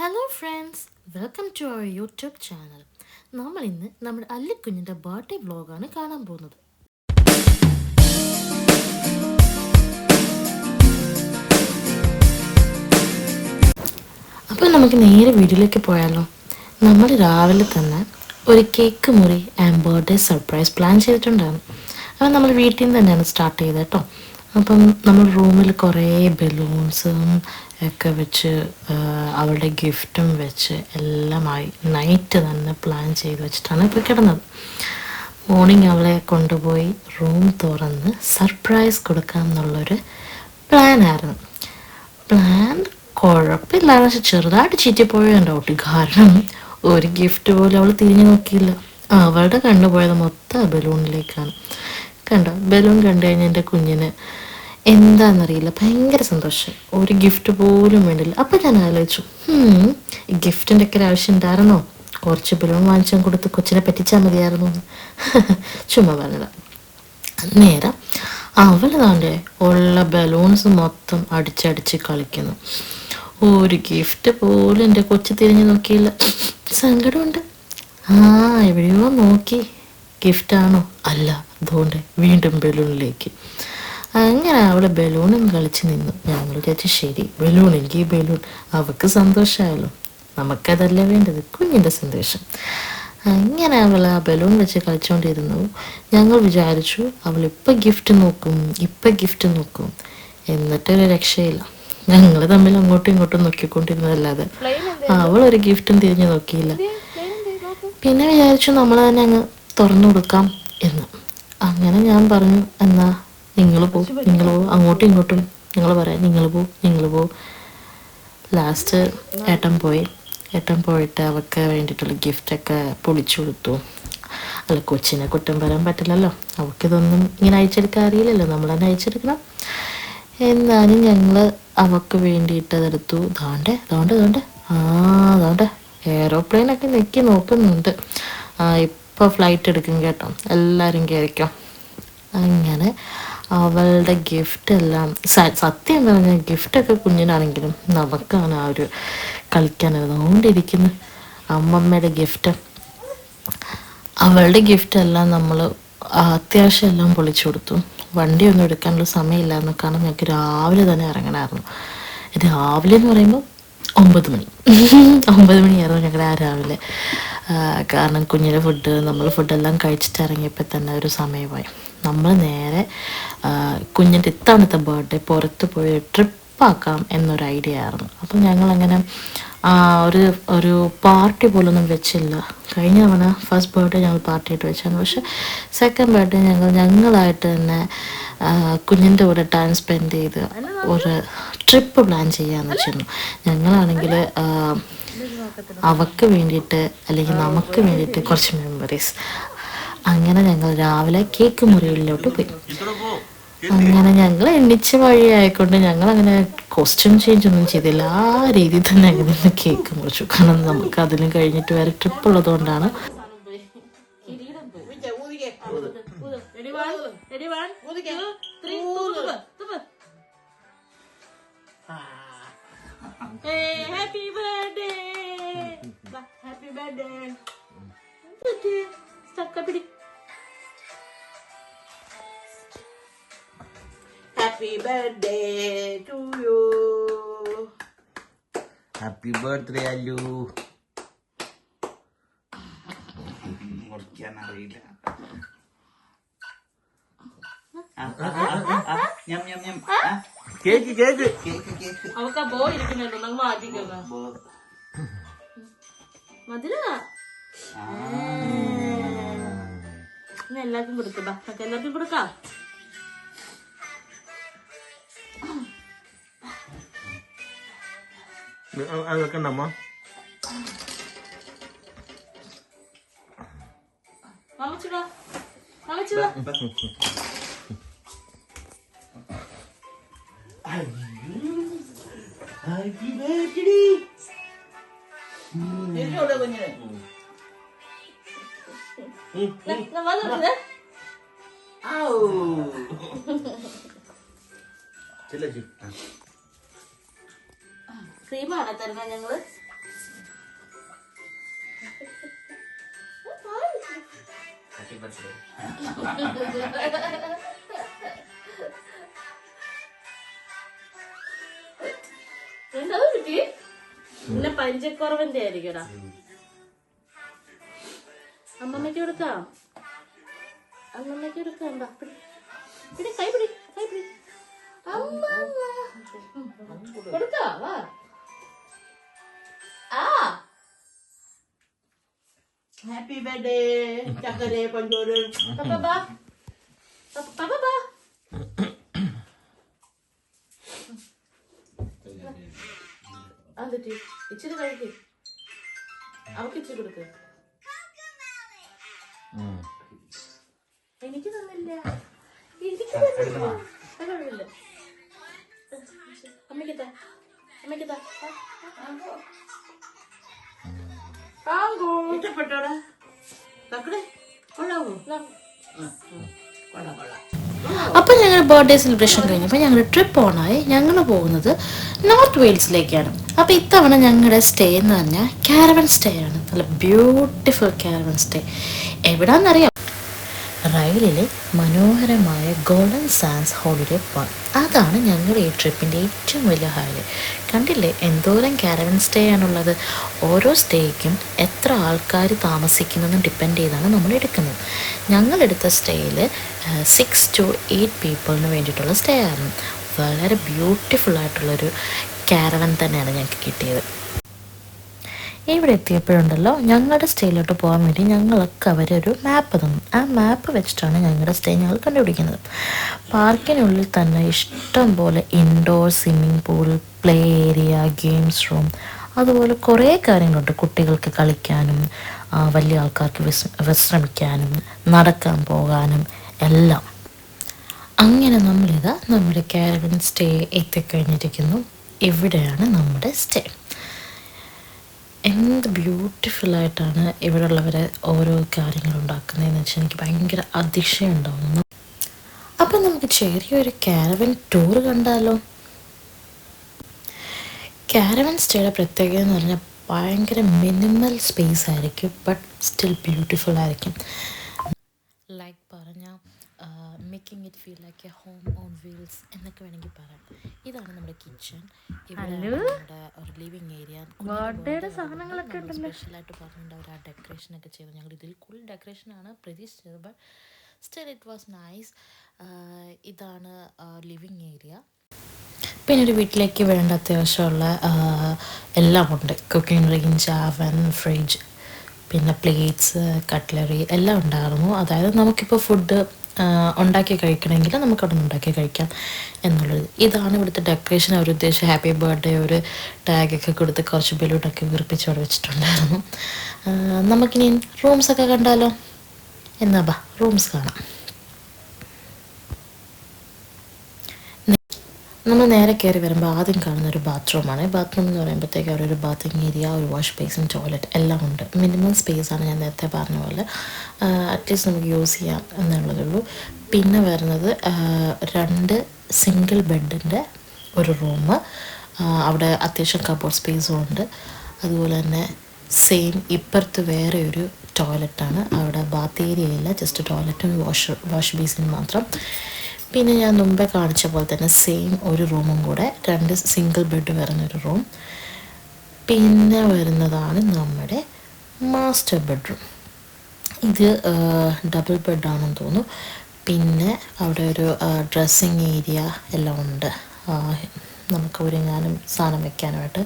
Hello friends welcome to our YouTube channel നമ്മൾ ഇന്ന് നമ്മുടെ അല്ലിക്കുഞ്ഞിന്റെ ബർത്ത്ഡേ വ്ലോഗാണ് കാണാൻ പോകുന്നത്. അപ്പോൾ നമുക്ക് നേരെ വീട്ടിലേക്ക് പോയാലോ. നമ്മൾ രാവിലെ തന്നെ ഒരു കേക്ക് മുറി ആൻഡ് ബർത്ത്ഡേ സർപ്രൈസ് പ്ലാൻ ചെയ്തിട്ടുണ്ടായിരുന്നു. അപ്പം നമ്മൾ വീട്ടിൽ നിന്ന് തന്നെയാണ് സ്റ്റാർട്ട് ചെയ്തത് കേട്ടോ. അപ്പം നമ്മൾ റൂമിൽ കുറേ ബലൂൺസും ഒക്കെ വെച്ച് അവളുടെ ഗിഫ്റ്റും വെച്ച് എല്ലാമായി നൈറ്റ് തന്നെ പ്ലാൻ ചെയ്ത് വെച്ചിട്ടാണ് ഇപ്പോൾ കിടന്നത്. മോർണിംഗ് അവളെ കൊണ്ടുപോയി റൂം തുറന്ന് സർപ്രൈസ് കൊടുക്കാം എന്നുള്ളൊരു പ്ലാനായിരുന്നു പ്ലാൻ കുഴപ്പമില്ലാന്ന് പക്ഷെ ചെറുതായിട്ട് ചീറ്റിപ്പോഴുണ്ട് ഡൗട്ട് കാരണം ഒരു ഗിഫ്റ്റ് പോലും അവൾ തിരിഞ്ഞു നോക്കിയില്ല. അവളുടെ കണ്ടുപോയത് മൊത്തം ബലൂണിലേക്കാണ് കണ്ടോ? ബലൂൺ കണ്ടു കഴിഞ്ഞാൽ എന്റെ കുഞ്ഞിന് എന്താണെന്നറിയില്ല ഭയങ്കര സന്തോഷം. ഒരു ഗിഫ്റ്റ് പോലും വേണ്ടില്ല. അപ്പം ഞാൻ ആലോചിച്ചു "ഹും, ഈ ഗിഫ്റ്റിന്റെ ഒക്കെ ആവശ്യം ഉണ്ടായിരുന്നോ? കുറച്ച് ബലൂൺ വാങ്ങിച്ചാൽ കൊടുത്ത് കൊച്ചിനെ പറ്റിച്ചാൽ മതിയായിരുന്നു. എന്ന്." ചുമ്മാ പറഞ്ഞതാ. നേരം അവൾ താണ്ടേ ഉള്ള ബലൂൺസ് മൊത്തം അടിച്ചടിച്ച് കളിക്കുന്നു. ഒരു ഗിഫ്റ്റ് പോലും എന്റെ കൊച്ചു തിരിഞ്ഞു നോക്കിയില്ല. സങ്കടമുണ്ട്. ആ എവിടെയോ നോക്കി. ഗിഫ്റ്റാണോ അല്ല അതുകൊണ്ട് വീണ്ടും ബലൂണിലേക്ക് അങ്ങനെ അവൾ ബലൂണും കളിച്ച് നിന്നു. ഞങ്ങൾ വിചാരിച്ചു ശരി ബലൂൺ എനിക്ക് ബലൂൺ. അവൾക്ക് സന്തോഷമായല്ലോ നമുക്കതല്ല വേണ്ടത്? കുഞ്ഞിന്റെ സന്തോഷം. അങ്ങനെ അവൾ ആ ബലൂൺ വെച്ച് കളിച്ചുകൊണ്ടിരുന്നു ഞങ്ങൾ വിചാരിച്ചു അവൾ ഇപ്പം ഗിഫ്റ്റ് നോക്കും ഇപ്പം ഗിഫ്റ്റ് നോക്കും. എന്നിട്ടൊരു രക്ഷയില്ല. ഞങ്ങൾ തമ്മിൽ അങ്ങോട്ടും ഇങ്ങോട്ടും നോക്കിക്കൊണ്ടിരുന്നതല്ലാതെ. അവൾ ഒരു ഗിഫ്റ്റും തിരിഞ്ഞു നോക്കിയില്ല. പിന്നെ വിചാരിച്ചു നമ്മൾ തന്നെ അങ്ങ് തുറന്നു കൊടുക്കാം എന്ന്. അങ്ങനെ ഞാൻ പറഞ്ഞു എന്നാ? നിങ്ങൾ പോ നിങ്ങൾ പോ. അങ്ങോട്ടും ഇങ്ങോട്ടും നിങ്ങൾ പറയാം. നിങ്ങൾ പോ നിങ്ങൾ പോ. ലാസ്റ്റ് ഏട്ടൻ പോയി. ഏട്ടൻ പോയിട്ട് അവൾക്ക് വേണ്ടിയിട്ടുള്ള ഗിഫ്റ്റൊക്കെ പൊളിച്ചു കൊടുത്തു. അല്ല കൊച്ചിനെ കുറ്റം പറയാൻ പറ്റില്ലല്ലോ. അവൾക്കിതൊന്നും ഇങ്ങനെ അയച്ചെടുക്കാൻ അറിയില്ലല്ലോ. നമ്മൾ തന്നെ അയച്ചെടുക്കണം. എന്നാലും ഞങ്ങൾ അവൾക്ക് വേണ്ടിയിട്ട് അതെടുത്തു. ദാണ്ടേ അതുകൊണ്ട് അതുകൊണ്ട് ആ അതുകൊണ്ട് എയറോപ്ലെയിനൊക്കെ നെക്കി നോക്കുന്നുണ്ട്. ഇപ്പോൾ ഫ്ലൈറ്റ് എടുക്കും കേട്ടോ. എല്ലാവരും കയറിക്കോ അങ്ങനെ അവളുടെ ഗിഫ്റ്റ് എല്ലാം. സത്യം പറഞ്ഞ ഗിഫ്റ്റൊക്കെ കുഞ്ഞിനാണെങ്കിലും നമുക്കാണ് ആ ഒരു കളിക്കാൻ അതുകൊണ്ടിരിക്കുന്നു അമ്മമ്മയുടെ ഗിഫ്റ്റ് അവളുടെ ഗിഫ്റ്റ് എല്ലാം നമ്മൾ അത്യാവശ്യം എല്ലാം പൊളിച്ചു കൊടുത്തു. വണ്ടിയൊന്നും എടുക്കാനുള്ള സമയമില്ലായിരുന്നു. കാരണം ഞങ്ങൾക്ക് രാവിലെ തന്നെ ഇറങ്ങണമായിരുന്നു. രാവിലെ എന്ന് പറയുമ്പോൾ ഒമ്പത് മണി. ഒമ്പത് മണിയായിരുന്നു ഞങ്ങളുടെ ആ രാവിലെ. കാരണം കുഞ്ഞിന്റെ ഫുഡ് നമ്മൾ ഫുഡെല്ലാം കഴിച്ചിട്ട് ഇറങ്ങിയപ്പോൾ തന്നെ ഒരു സമയമായി. നമ്മൾ നേരെ കുഞ്ഞിന്റെ ഇത്തവണത്തെ ബർത്ത്ഡേ പുറത്ത് പോയി ട്രിപ്പാക്കാം എന്നൊരു ഐഡിയ ആയിരുന്നു. അപ്പം ഞങ്ങളങ്ങനെ ഒരു ഒരു പാർട്ടി പോലൊന്നും വെച്ചില്ല. കഴിഞ്ഞ തവണ ഫസ്റ്റ് ബർത്ത്ഡേ ഞങ്ങൾ പാർട്ടി ആയിട്ട് വെച്ചാണ് പക്ഷെ സെക്കൻഡ് ബർത്ത്ഡേ ഞങ്ങൾ ഞങ്ങളായിട്ട് തന്നെ കുഞ്ഞിന്റെ കൂടെ ടൈം സ്പെൻഡ് ചെയ്ത് ഒരു ട്രിപ്പ് പ്ലാൻ ചെയ്യാന്ന് വെച്ചിരുന്നു. ഞങ്ങളാണെങ്കിൽ അവക്ക് വേണ്ടിയിട്ട് അല്ലെങ്കിൽ നമുക്ക് വേണ്ടിയിട്ട് കുറച്ച് മെമ്മറീസ് അങ്ങനെ ഞങ്ങൾ രാവിലെ കേക്ക് മുറിയിലോട്ട് പോയി. അങ്ങനെ ഞങ്ങൾ എണ്ണിച്ച വഴിയായിക്കൊണ്ട് ഞങ്ങൾ അങ്ങനെ കോസ്റ്റ്യൂം ചേഞ്ച് ഒന്നും ചെയ്തില്ല. ആ രീതിയിൽ തന്നെ അങ്ങനെ നിന്ന് കേക്ക് മുറിച്ചു. കാരണം നമുക്ക് അതിലും കഴിഞ്ഞിട്ട് വേറെ ട്രിപ്പ് ഉള്ളതുകൊണ്ടാണ്. ഹാപ്പി ബർത്ത്ഡേ ഹാപ്പി ബർത്ത്ഡേ പിടി Happy birthday to you. Happy birthday Allu മുറിക്കാൻ അറിയില്ല ആ, ആ, ആ, ആ, ഞം, ഞം, ഞം. Cake cake. അവക്ക് ബോ ഇരിക്കുന്നുണ്ടോ നമ്മൾ മാറ്റിക്കല്ലോ മധുര? എല്ലാവർക്കും കൊടുക്കാം നമുക്ക് എല്ലാവർക്കും കൊടുക്കാം. അത് വെക്കണ്ടമ്മ മാമച്ചിടാ. മാമച്ചിടാ. ഹാപ്പി ക്രീമാണ് തരുന്നത് ഞങ്ങൾ. പിന്നെ പഞ്ചക്കുറവിന്റെ ആയിരിക്കടാ. അമ്മമ്മയ്ക്ക് കൊടുക്കാം? അമ്മമ്മയ്ക്ക് കൊടുക്കാം പിന്നെ പിടി. കൈപിടി കൈ പിടി കൈ പിടി. അമ്മമ്മ. കൊടുക്കാ വാ. ഹാപ്പി ബർത്ത്ഡേ ചക്കരെ പഞ്ചോര് പപ്പ ബാ പപ്പ പപ്പ ബാ അതെറ്റി ഇച്ചിരി കഴിക്ക് അവക്ക് ഇച്ചിരി കൊടുക്ക് എനിക്ക് തന്നില്ല എനിക്ക് തന്നില്ല കുഴപ്പമില്ല അമ്മയ്ക്ക് താ ആങ്കോ. ഇഷ്ടപ്പെട്ടോടാ തക്കടെ കൊള്ളാവോ? നാ. കൊള്ളാം കൊള്ളാം. അപ്പം ഞങ്ങൾ ബർത്ത്ഡേ സെലിബ്രേഷൻ കഴിഞ്ഞപ്പോൾ ഞങ്ങൾ ട്രിപ്പ് ഓണായി ഞങ്ങൾ പോകുന്നത് നോർത്ത് വെയിൽസിലേക്കാണ് അപ്പോൾ ഇത്തവണ ഞങ്ങളുടെ സ്റ്റേ എന്ന് പറഞ്ഞാൽ കാരവൻ സ്റ്റേ ആണ്. നല്ല ബ്യൂട്ടിഫുൾ കാരവൻ സ്റ്റേ എവിടാന്നറിയാം. റൈലിലെ മനോഹരമായ ഗോൾഡൻ സാൻസ് ഹോളിഡേ പാർക്ക്. അതാണ് ഞങ്ങളുടെ ഈ ട്രിപ്പിന്റെ ഏറ്റവും വലിയ ഹൈലൈറ്റ് കണ്ടില്ലേ? എന്തോരം കാരവൻ സ്റ്റേ ആണുള്ളത്. ഓരോ സ്റ്റേക്കും എത്ര ആൾക്കാർ താമസിക്കുന്നതെന്ന് ഡിപ്പെൻഡ് ചെയ്താണ് നമ്മൾ എടുക്കുന്നത്. ഞങ്ങളെടുത്ത സ്റ്റേയിൽ സിക്സ് ടു എയ്റ്റ് പീപ്പിളിന് വേണ്ടിയിട്ടുള്ള സ്റ്റേ ആയിരുന്നു. വളരെ ബ്യൂട്ടിഫുൾ ആയിട്ടുള്ളൊരു കാരവൻ തന്നെയാണ് ഞങ്ങൾക്ക് കിട്ടിയത്. ഇവിടെ എത്തിയപ്പോഴുണ്ടല്ലോ ഞങ്ങളുടെ സ്റ്റേയിലോട്ട് പോകാൻ വേണ്ടി ഞങ്ങൾക്ക് അവരൊരു മാപ്പ് തന്നു. ആ മാപ്പ് വെച്ചിട്ടാണ് ഞങ്ങളുടെ സ്റ്റേ ഞങ്ങൾ കണ്ടുപിടിക്കുന്നത്. പാർക്കിനുള്ളിൽ തന്നെ ഇഷ്ടം പോലെ indoor swimming pool play area games room അതുപോലെ കുറേ കാര്യങ്ങളുണ്ട് കുട്ടികൾക്ക് കളിക്കാനും വലിയ ആൾക്കാർക്ക് വിശ്രമിക്കാനും നടക്കാൻ പോകാനും എല്ലാം. അങ്ങനെ നമ്മളിതാ നമ്മുടെ കാരവൻ സ്റ്റേ എത്തിക്കഴിഞ്ഞിരിക്കുന്നു. ഇവിടെയാണ് നമ്മുടെ സ്റ്റേ എന്ത് ബ്യൂട്ടിഫുൾ ആയിട്ടാണ് ഇവിടെയുള്ളവരെ ഓരോ കാര്യങ്ങൾ ഉണ്ടാക്കുന്നതെന്ന് വെച്ചാൽ എനിക്ക് ഭയങ്കര അതിശയം ഉണ്ടാവുന്നു. അപ്പം നമുക്ക് ചെറിയൊരു കാരവൻ ടൂർ കണ്ടാലോ? കാരവൻ സ്റ്റേയുടെ പ്രത്യേകത എന്ന് പറഞ്ഞാൽ ഭയങ്കര മിനിമൽ സ്പേസ് ആയിരിക്കും ബട്ട് സ്റ്റിൽ ബ്യൂട്ടിഫുൾ ആയിരിക്കും ലൈക്ക് പറഞ്ഞ making it feel like a home on wheels എന്നൊക്കെ വേണമെങ്കിൽ പറയാം. ഇതാണ് നമ്മുടെ കിച്ചൺ ഇവിടെ ഒരു ലിവിങ് ഏരിയ സാധനങ്ങളൊക്കെ സ്പെഷ്യലായിട്ട് പറഞ്ഞിട്ടുണ്ട് അവർ ആ ഡെക്കറേഷൻ ഒക്കെ ചെയ്തു. ഞങ്ങൾ ഇതിൽ കൂടുതൽ ഡെക്കറേഷൻ ആണ്. പ്രതീക്ഷിച്ചത് but still it was nice ഇതാണ് ലിവിങ് ഏരിയ പിന്നെ ഒരു വീട്ടിലേക്ക് വേണ്ട അത്യാവശ്യമുള്ള എല്ലാം ഉണ്ട്. കുക്കിംഗ് റേഞ്ച് അവൻ ഫ്രിഡ്ജ് പിന്നെ പ്ലേറ്റ്സ് കട്ട്ലറി എല്ലാം ഉണ്ടായിരുന്നു. അതായത് നമുക്കിപ്പോൾ ഫുഡ് ഉണ്ടാക്കി കഴിക്കണമെങ്കിൽ നമുക്ക് അവിടെ നിന്ന് ഉണ്ടാക്കി കഴിക്കാം എന്നുള്ളത്. ഇതാണ് ഇവിടുത്തെ ഡെക്കറേഷൻ അവർ ഉദ്ദേശിച്ച ഹാപ്പി ബർത്ത്ഡേ ഒരു ടാഗൊക്കെ കൊടുത്ത് കുറച്ച് ബലൂട്ടൊക്കെ വീർപ്പിച്ച് അവിടെ വെച്ചിട്ടുണ്ടായിരുന്നു. നമുക്കിനി റൂംസൊക്കെ കണ്ടാലോ? എന്നാ ബാ റൂംസ് കാണാം. നമ്മൾ നേരെ കയറി വരുമ്പോൾ ആദ്യം കാണുന്ന ഒരു ബാത്റൂമാണ് ബാത്റൂം എന്ന് പറയുമ്പോഴത്തേക്ക് അവിടെ ഒരു ബാത്തിങ് ഏരിയ ഒരു വാഷ് ബേസിൻ ടോയ്ലറ്റ് എല്ലാം ഉണ്ട്. മിനിമം സ്പേസ് ആണ് ഞാൻ നേരത്തെ പറഞ്ഞ പോലെ. അറ്റ്ലീസ്റ്റ് നമുക്ക് യൂസ് ചെയ്യാം എന്നുള്ളതേ ഉള്ളൂ. പിന്നെ വരുന്നത് രണ്ട് സിംഗിൾ ബെഡിന്റെ ഒരു റൂം അവിടെ അത്യാവശ്യം കബോർഡ് സ്പേസും ഉണ്ട്. അതുപോലെ തന്നെ സെയിം ഇപ്പുറത്ത് വേറെ ഒരു ടോയ്ലറ്റാണ് അവിടെ ബാത്ത് ഏരിയയില്ല ജസ്റ്റ് ടോയ്ലറ്റും വാഷ് വാഷ് ബേസിൻ മാത്രം. പിന്നെ ഞാൻ മുമ്പേ കാണിച്ച പോലെ തന്നെ സെയിം ഒരു റൂമും കൂടെ രണ്ട് സിംഗിൾ ബെഡ് വരുന്നൊരു റൂം പിന്നെ വരുന്നതാണ് നമ്മുടെ മാസ്റ്റർ ബെഡ്റൂം ഇത് ഡബിൾ ബെഡാണെന്ന് തോന്നുന്നു. പിന്നെ അവിടെ ഒരു ഡ്രസ്സിങ് ഏരിയ എല്ലാം ഉണ്ട്. നമുക്ക് ഒരുങ്ങാനും സാധനം വെക്കാനുമായിട്ട്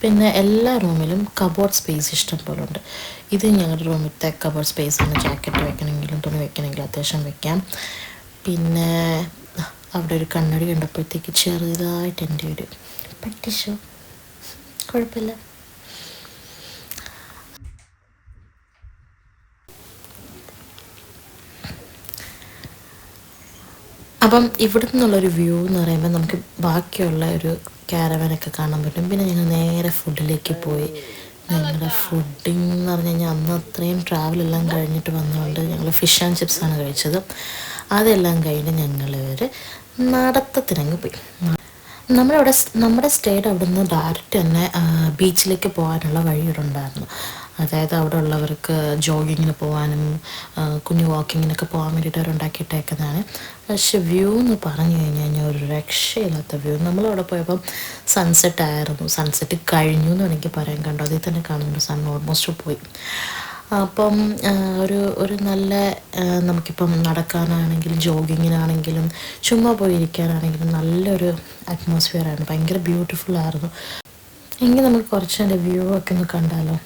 പിന്നെ എല്ലാ റൂമിലും കബോർഡ് സ്പേസ് ഇഷ്ടം പോലെ ഉണ്ട്. ഇത് ഞങ്ങളുടെ റൂമിലത്തെ കബോർഡ് സ്പേസ് ആണ്. ജാക്കറ്റ് വെക്കണമെങ്കിലും തുണി വെക്കണമെങ്കിലും അത്യാവശ്യം വെക്കാം. പിന്നെ അവിടെ ഒരു കണ്ണടി കണ്ടപ്പോഴത്തേക്ക് ചെറുതായിട്ട് എന്റെ ഒരു പറ്റിഷോ കുഴപ്പമില്ല. അപ്പം ഇവിടെ നിന്നുള്ളൊരു വ്യൂ എന്ന് പറയുമ്പോൾ നമുക്ക് ബാക്കിയുള്ള ഒരു ക്യാരവനൊക്കെ കാണാൻ പറ്റും. പിന്നെ ഞങ്ങൾ നേരെ ഫുഡിലേക്ക് പോയി. ഞങ്ങളുടെ ഫുഡിങ് എന്ന് പറഞ്ഞു കഴിഞ്ഞാൽ അന്ന് അത്രയും ട്രാവലെല്ലാം കഴിഞ്ഞിട്ട് വന്നതുകൊണ്ട് ഞങ്ങൾ ഫിഷ് ആൻഡ് ചിപ്സാണ് കഴിച്ചത്. അതെല്ലാം കഴിഞ്ഞ് ഞങ്ങൾ ഒരു നടത്തത്തിനങ്ങ് പോയി. നമ്മുടെ അവിടെ നമ്മുടെ സ്റ്റേയുടെ അവിടെ നിന്ന് ഡയറക്റ്റ് തന്നെ ബീച്ചിലേക്ക് പോകാനുള്ള വഴി ഉണ്ടായിരുന്നു അതായത് അവിടെ ഉള്ളവർക്ക് ജോഗിങ്ങിന് പോകാനും കുഞ്ഞു വാക്കിങ്ങിനൊക്കെ പോകാൻ വേണ്ടിയിട്ട് അവർ ഉണ്ടാക്കിയിട്ടേക്കുന്നതാണ്. പക്ഷെ വ്യൂ എന്ന് പറഞ്ഞു കഴിഞ്ഞ് കഴിഞ്ഞാൽ ഒരു രക്ഷയില്ലാത്ത വ്യൂ നമ്മളവിടെ പോയപ്പം സൺസെറ്റ് ആയിരുന്നു. സൺസെറ്റ് കഴിഞ്ഞു എന്ന് വേണമെങ്കിൽ പറയാൻ കണ്ടു? അതിൽ തന്നെ കാണുന്നുണ്ട്. സൺ ഓൾമോസ്റ്റ് പോയി. അപ്പം ഒരു ഒരു നല്ല നമുക്കിപ്പം നടക്കാനാണെങ്കിലും ജോഗിങ്ങിനാണെങ്കിലും ചുമ്മാ പോയി ഇരിക്കാനാണെങ്കിലും നല്ലൊരു അറ്റ്മോസ്ഫിയറാണ് ഭയങ്കര ബ്യൂട്ടിഫുൾ ആയിരുന്നു. എങ്കിൽ നമുക്ക് കുറച്ച് അതിന്റെ വ്യൂ ഒക്കെ ഒന്ന് കണ്ടാലോ?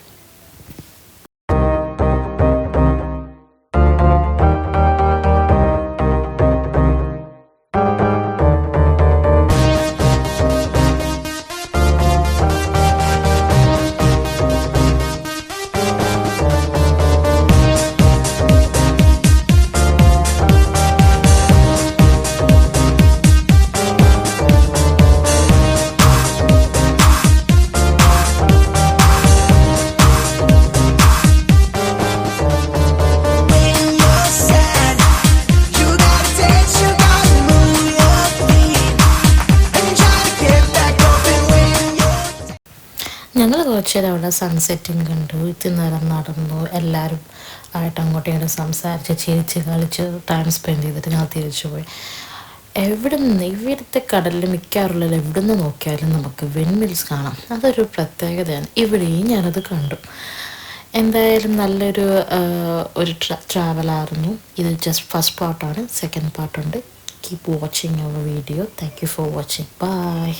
ഞങ്ങൾ കുറച്ച് അവിടെ സൺസെറ്റും കണ്ടു. ഇത്തിരി നടന്നു. എല്ലാവരും ആയിട്ട് അങ്ങോട്ടും ഇങ്ങോട്ടും സംസാരിച്ച് ചിരിച്ച് കളിച്ച് ടൈം സ്പെൻഡ് ചെയ്തിട്ട് ഞങ്ങൾ തിരിച്ചു പോയി. എവിടെ നിന്ന് ഇവിടുത്തെ കടലിൽ മിക്കാറുള്ള എവിടെ നിന്ന് നോക്കിയാലും നമുക്ക് വിൻമിൽസ് കാണാം. അതൊരു പ്രത്യേകതയാണ്. ഇവിടെയും ഞാനത് കണ്ടു. എന്തായാലും നല്ലൊരു ഒരു ട്രാവൽ ട്രാവലായിരുന്നു ഇത് ജസ്റ്റ് ഫസ്റ്റ് പാർട്ടാണ് second പാർട്ടുണ്ട് keep watching our video thank you for watching bye